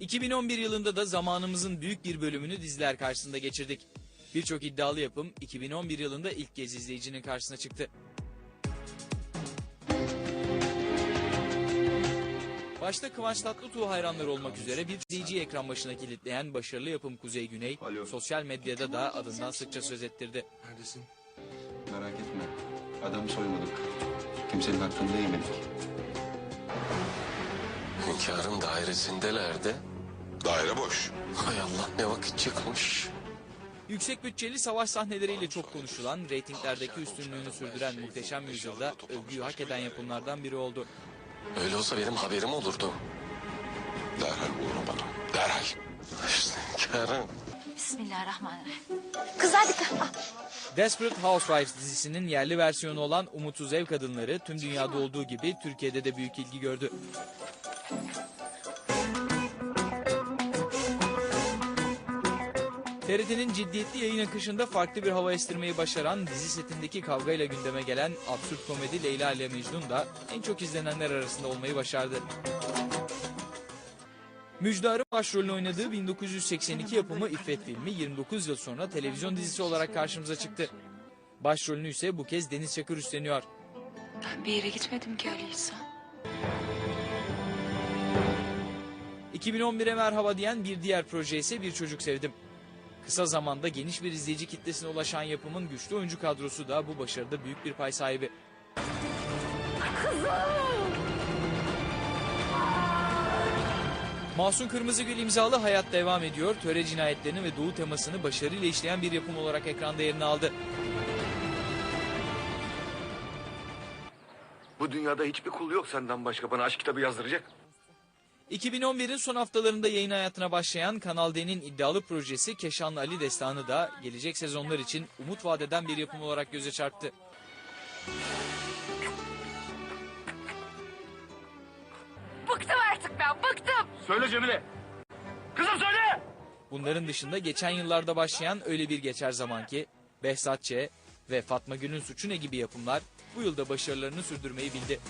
2011 yılında da zamanımızın büyük bir bölümünü diziler karşısında geçirdik. Birçok iddialı yapım 2011 yılında ilk kez izleyicinin karşısına çıktı. Başta Kıvanç Tatlıtuğ hayranları olmak üzere bir izleyiciyi ekran başına kilitleyen başarılı yapım Kuzey Güney, Alo. sosyal medyada da adından sıkça söz ettirdi. Neredesin? Merak etme. Adamı soymadık. Kimsenin hakkını da yemedik. Hünkârın dairesindelerdi. Daire boş. Hay Allah ne vakit çıkmış. Yüksek bütçeli savaş sahneleriyle çok konuşulan, reytinglerdeki üstünlüğünü sürdüren Muhteşem Yüzyılda övgüyü hak eden yapımlardan biri oldu. Öyle olsa benim haberim olurdu. Derhal onu bana. Derhal. İşte hünkârım. Bismillahirrahmanirrahim. Kız hadi kız. Ah, Desperate Housewives dizisinin yerli versiyonu olan Umutsuz Ev Kadınları tüm dünyada olduğu gibi Türkiye'de de büyük ilgi gördü. TRT'nin ciddiyetli yayın akışında farklı bir hava estirmeyi başaran dizi setindeki kavgayla gündeme gelen absürt komedi Leyla ile Mecnun da en çok izlenenler arasında olmayı başardı. Müjdar'ın başrolünü oynadığı 1982 yapımı İffet filmi 29 yıl sonra televizyon dizisi olarak karşımıza çıktı. Başrolünü ise bu kez Deniz Çakır üstleniyor. ben bir yere gitmedim ki öyleyse. 2011'e merhaba diyen bir diğer proje ise Bir Çocuk Sevdim. Kısa zamanda geniş bir izleyici kitlesine ulaşan yapımın güçlü oyuncu kadrosu da bu başarıda büyük bir pay sahibi. Masum Kırmızıgül imzalı Hayat devam ediyor. Töre cinayetlerini ve doğu temasını başarıyla işleyen bir yapım olarak ekranda yerini aldı. Bu dünyada hiçbir kul yok senden başka bana aşk kitabı yazdıracak. 2011'in son haftalarında yayın hayatına başlayan Kanal D'nin iddialı projesi Keşanlı Ali Destanı da gelecek sezonlar için umut vadeden bir yapım olarak göze çarptı. Bıktım artık ben bıktım. Söyle Cemile. Kızım söyle. Bunların dışında geçen yıllarda başlayan Öyle Bir Geçer Zaman ki, Behzat Ç. ve Fatma Gül'ün Suçu Ne gibi yapımlar bu yılda başarılarını sürdürmeyi bildi.